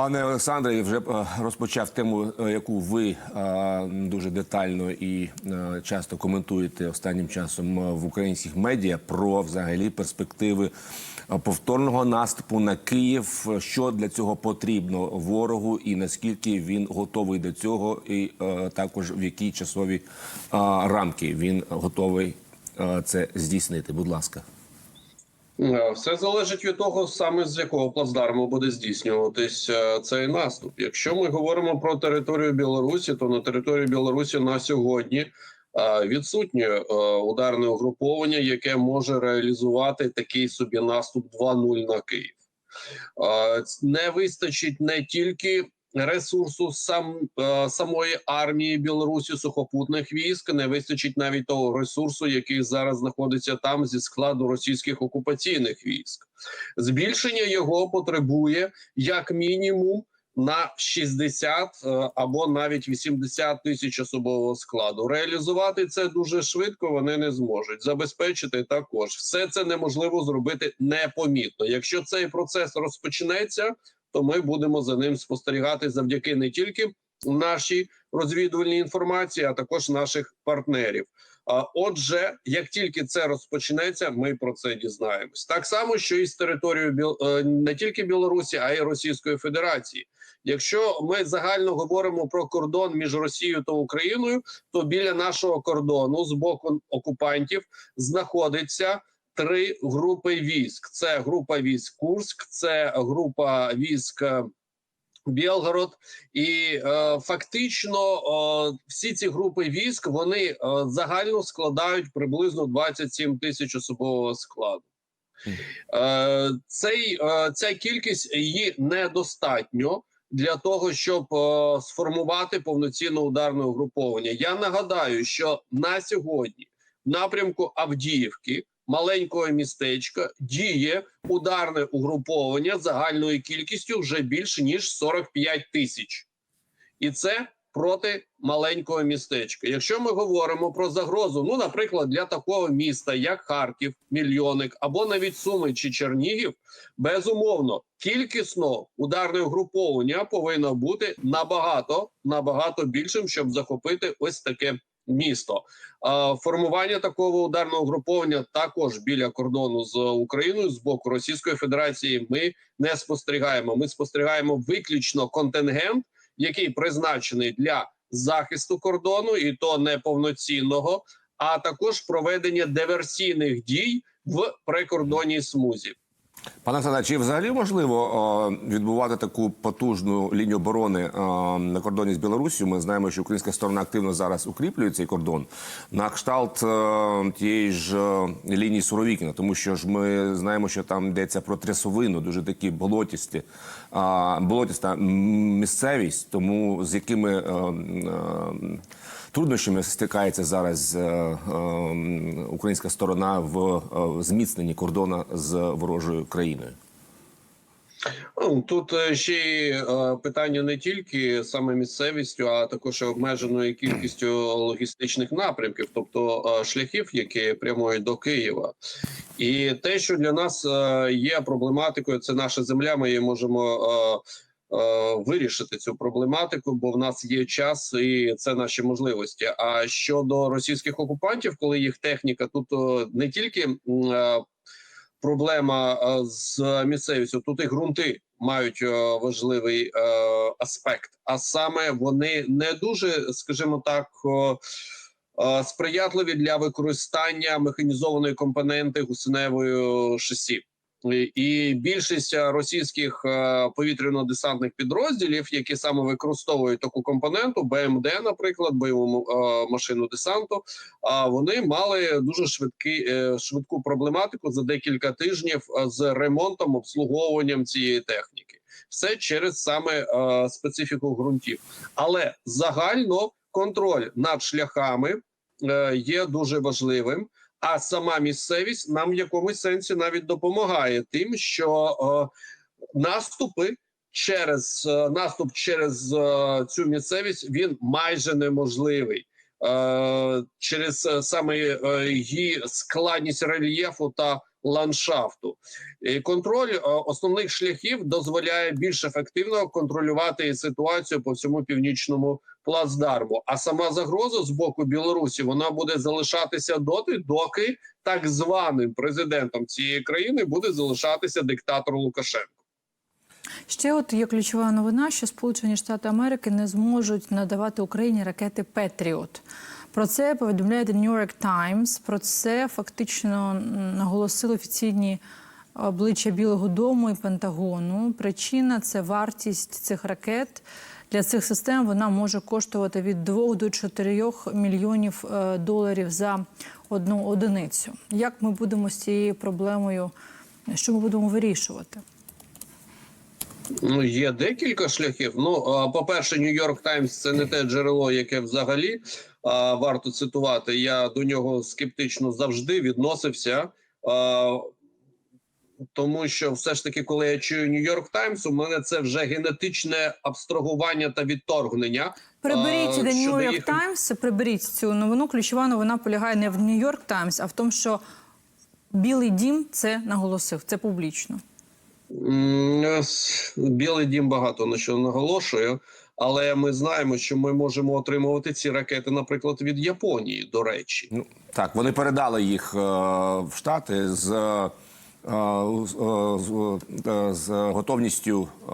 Пане Олександре, вже е, розпочав тему, е, яку ви е, дуже детально і часто коментуєте останнім часом в українських медіа про взагалі перспективи повторного наступу на Київ. Що для цього потрібно ворогу, і наскільки він готовий до цього, і також в які часові рамки він готовий це здійснити. Будь ласка. Е, Все залежить від того, саме з якого плацдарму буде здійснюватись е, цей наступ. Якщо ми говоримо про територію Білорусі, то на території Білорусі на сьогодні е, відсутнє ударне угруповання, яке може реалізувати такий собі наступ 2-0 на Київ. Не вистачить не тільки ресурсу сам е, самої армії Білорусі сухопутних військ, не вистачить навіть того ресурсу, який зараз знаходиться там зі складу російських окупаційних військ. Збільшення його потребує як мінімум на 60 е, або навіть 80 тисяч особового складу. Реалізувати це дуже швидко вони не зможуть. Забезпечити також все це неможливо зробити непомітно. Якщо цей процес розпочнеться, то ми будемо за ним спостерігати завдяки не тільки нашій розвідувальній інформації, а також наших партнерів. Отже, як тільки це розпочнеться, ми про це дізнаємось. Так само, що і з територією е, не тільки Білорусі, а й Російської Федерації. Якщо ми загально говоримо про кордон між Росією та Україною, то біля нашого кордону з боку окупантів знаходиться три групи військ: це група військ Курськ, це група військ. е, Білгород і е, фактично е, всі ці групи військ вони е, загально складають приблизно 27 тисяч особового складу. Е, цей, е, ця кількість її недостатньо для того, щоб е, сформувати повноцінне ударне угруповання. Я нагадаю, що на сьогодні в напрямку Авдіївки, маленького містечка, діє ударне угруповання загальною кількістю вже більше ніж 45 тисяч, і це проти маленького містечка. Якщо ми говоримо про загрозу, ну наприклад, для такого міста, як Харків, Мільйоник або навіть Суми чи Чернігів, безумовно, кількісно ударне угруповання повинно бути набагато набагато більшим, щоб захопити ось таке місто. Формування такого ударного угруповання також біля кордону з Україною з боку Російської Федерації. Ми не спостерігаємо. Ми спостерігаємо виключно контингент, який призначений для захисту кордону, і то не повноцінного, а також проведення диверсійних дій в прикордонній смузі. Пане Олександре, чи взагалі можливо відбувати таку потужну лінію оборони на кордоні з Білорусію? Ми знаємо, що українська сторона активно зараз укріплює цей кордон на кшталт тієї ж лінії Суровікіна, тому що ж ми знаємо, що там йдеться про трясовину, дуже такі болотісті, болотіста місцевість, тому з якими труднощами стикається зараз е, е, українська сторона в е, зміцненні кордону з ворожою країною. Ну, Тут е, ще й е, питання не тільки саме місцевістю, а також обмеженою кількістю логістичних напрямків, тобто е, шляхів, які прямують до Києва. І те, що для нас є проблематикою, це наша земля. Ми її можемо. Е, Вирішити цю проблематику, бо в нас є час і це наші можливості. А щодо російських окупантів, коли їх техніка тут е, не тільки е, проблема з місцевістю. Тут і ґрунти мають важливий аспект, а саме вони не дуже, скажімо так. Сприятливі для використання механізованої компоненти гусеневої шасі. І- більшість е, російських е, повітряно-десантних підрозділів, які саме використовують таку компоненту, БМД, наприклад, бойову е, машину десанту, а вони мали дуже швидкі, швидку проблематику за декілька тижнів з ремонтом, обслуговуванням цієї техніки. Все через саме специфіку ґрунтів. Але загально контроль над шляхами є дуже важливим. А сама місцевість нам в якомусь сенсі навіть допомагає тим, що е, наступи через е, наступ через е, цю місцевість він майже неможливий. Е, через е, саме е, її складність рельєфу та ландшафту. І контроль е, основних шляхів дозволяє більш ефективно контролювати ситуацію по всьому північному плацдарму. А сама загроза з боку Білорусі вона буде залишатися доти, доки так званим президентом цієї країни буде залишатися диктатор Лукашенко. Ще от є ключова новина, що Сполучені Штати Америки не зможуть надавати Україні ракети Петріот. Про це повідомляє The New York Times. Про це фактично наголосили офіційні обличчя Білого Дому і Пентагону. Причина це вартість цих ракет. Для цих систем вона може коштувати від 2 до 4 мільйонів е, доларів за одну одиницю. Як ми будемо з цією проблемою? Що ми будемо вирішувати? Ну, є декілька шляхів. Ну, по-перше, Нью-Йорк Таймс це не те джерело, яке взагалі варто цитувати. Я до нього скептично завжди відносився. А, тому що все ж таки, коли я чую Нью-Йорк Таймс, у мене це вже генетичне абстрагування та відторгнення. Приберіть York їх- Times, приберіть цю новину. Ключова новина полягає не в York Times, а в тому, що Білий дім це наголосив, це публічно. Білий дім багато на що наголошує, але ми знаємо, що ми можемо отримувати ці ракети, наприклад, від Японії. До речі, Ну, так, вони передали їх е, в Штати з, з, з, е, готовністю, е,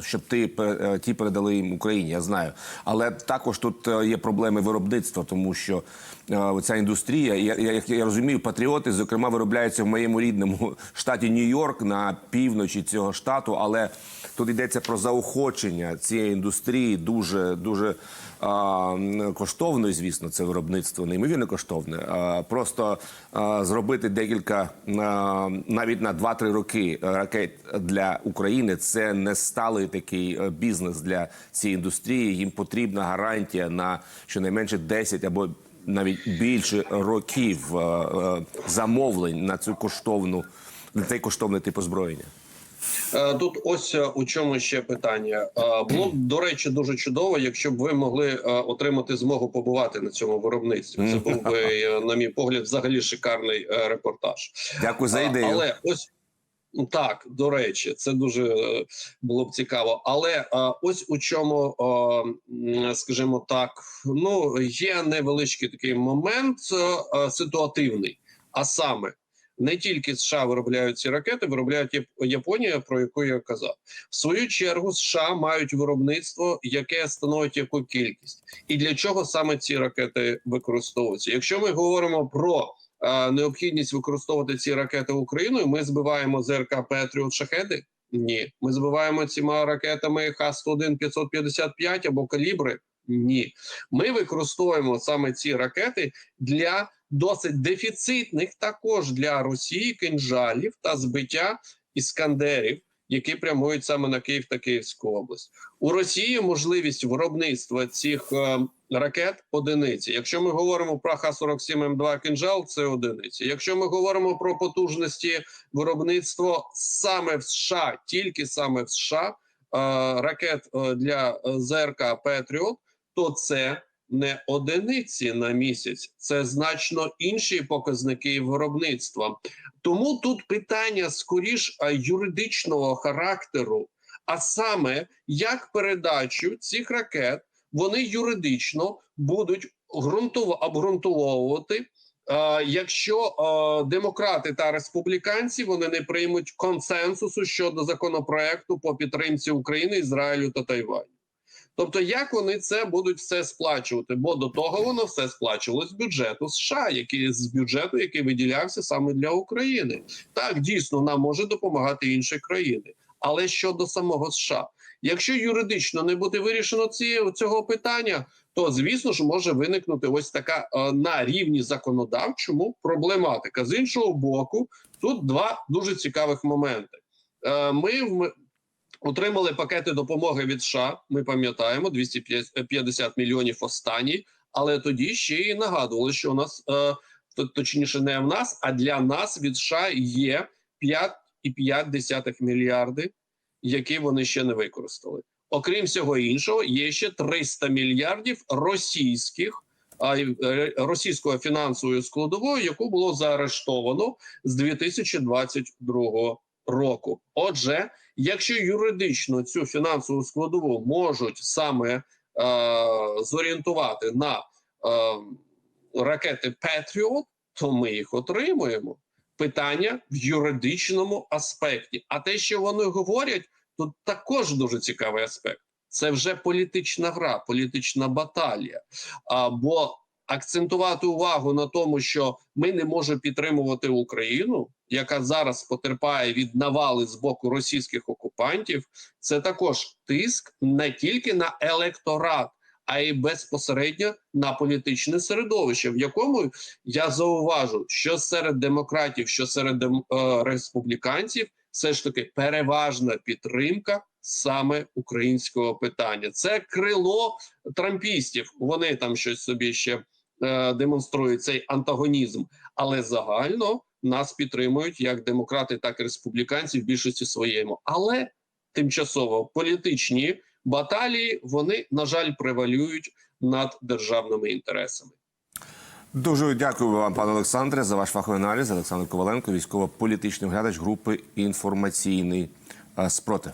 щоб ти, е, ті передали їм Україні, я знаю. Але також тут е, є проблеми виробництва, тому що е, ця індустрія, я, я, я розумію, патріоти, зокрема, виробляються в моєму рідному штаті Нью-Йорк на півночі цього штату, але тут йдеться про заохочення цієї індустрії дуже дуже коштовно, звісно, це виробництво неймовірно коштовне. Просто зробити декілька а, навіть на 2-3 роки е, ракет для України це не сталий такий е, бізнес для цієї індустрії. Їм потрібна гарантія на щонайменше 10 або навіть більше років е, замовлень на цю коштовну на цей коштовний тип озброєння. Е, Тут ось е, у чому ще питання. Е, Було б до речі дуже чудово, якщо б ви могли отримати змогу побувати на цьому виробництві. Це був би, на мій погляд, взагалі шикарний репортаж. Дякую за ідею. Але ось ну, так, до речі, це дуже було б цікаво. Але е, ось у чому, м, скажімо так, ну є невеличкий такий момент е, ситуативний, а саме. Не тільки США виробляють ці ракети, виробляють Японія, про яку я казав. В свою чергу США мають виробництво, яке становить яку кількість, і для чого саме ці ракети використовуються. Якщо ми говоримо про е, необхідність використовувати ці ракети Україною, ми збиваємо ЗРК Петріот шахеди. Ні, ми збиваємо цими ракетами Х-101 555 або калібри. Ні, ми використовуємо саме ці ракети для досить дефіцитних також для Росії кинжалів та збиття іскандерів, які прямують саме на Київ та Київську область. У Росії можливість виробництва цих е, ракет одиниці. Якщо ми говоримо про Х-47М2 кинжал, це одиниці. Якщо ми говоримо про потужності виробництва саме в США, тільки саме в США, е, ракет е, для е, ЗРК Петріот, то це не одиниці на місяць, це значно інші показники виробництва. Тому тут питання скоріш юридичного характеру, а саме як передачу цих ракет вони юридично будуть обґрунтовувати. Якщо демократи та республіканці вони не приймуть консенсусу щодо законопроекту по підтримці України, Ізраїлю та Тайваню. Тобто, як вони це будуть все сплачувати? Бо до того воно все сплачувалось з бюджету США, який з бюджету, який виділявся саме для України. Так дійсно нам може допомагати інші країни, але щодо самого США, якщо юридично не буде вирішено ці, цього питання, то звісно ж може виникнути ось така е, на рівні законодавчому проблематика. З іншого боку, тут два дуже цікавих моменти. Е, ми в Отримали пакети допомоги від США. Ми пам'ятаємо 250 мільйонів останні, але тоді ще й нагадували, що у нас е, точніше не в нас, а для нас від США є 5,5 мільярди, які вони ще не використали. Окрім всього іншого, є ще 300 мільярдів російських а е, російською фінансовою складовою, яку було заарештовано з 2022 року. Отже, якщо юридично цю фінансову складову можуть саме е, зорієнтувати на е, ракети Петріот, то ми їх отримуємо. Питання в юридичному аспекті. А те, що вони говорять, тут також дуже цікавий аспект. Це вже політична гра, політична баталія. А, бо акцентувати увагу на тому, що ми не можемо підтримувати Україну, яка зараз потерпає від навали з боку російських окупантів, це також тиск не тільки на електорат, а й безпосередньо на політичне середовище, в якому я зауважу, що серед демократів, що серед е, республіканців, все ж таки переважна підтримка саме українського питання. Це крило трампістів. Вони там щось собі ще е, демонструють цей антагонізм, але загально нас підтримують як демократи, так і республіканці в більшості своєму. Але тимчасово політичні баталії вони на жаль превалюють над державними інтересами. Дуже дякую вам, пане Олександре, за ваш фаховий аналіз. Олександр Коваленко, військово-політичний оглядач групи інформаційний е, спротив.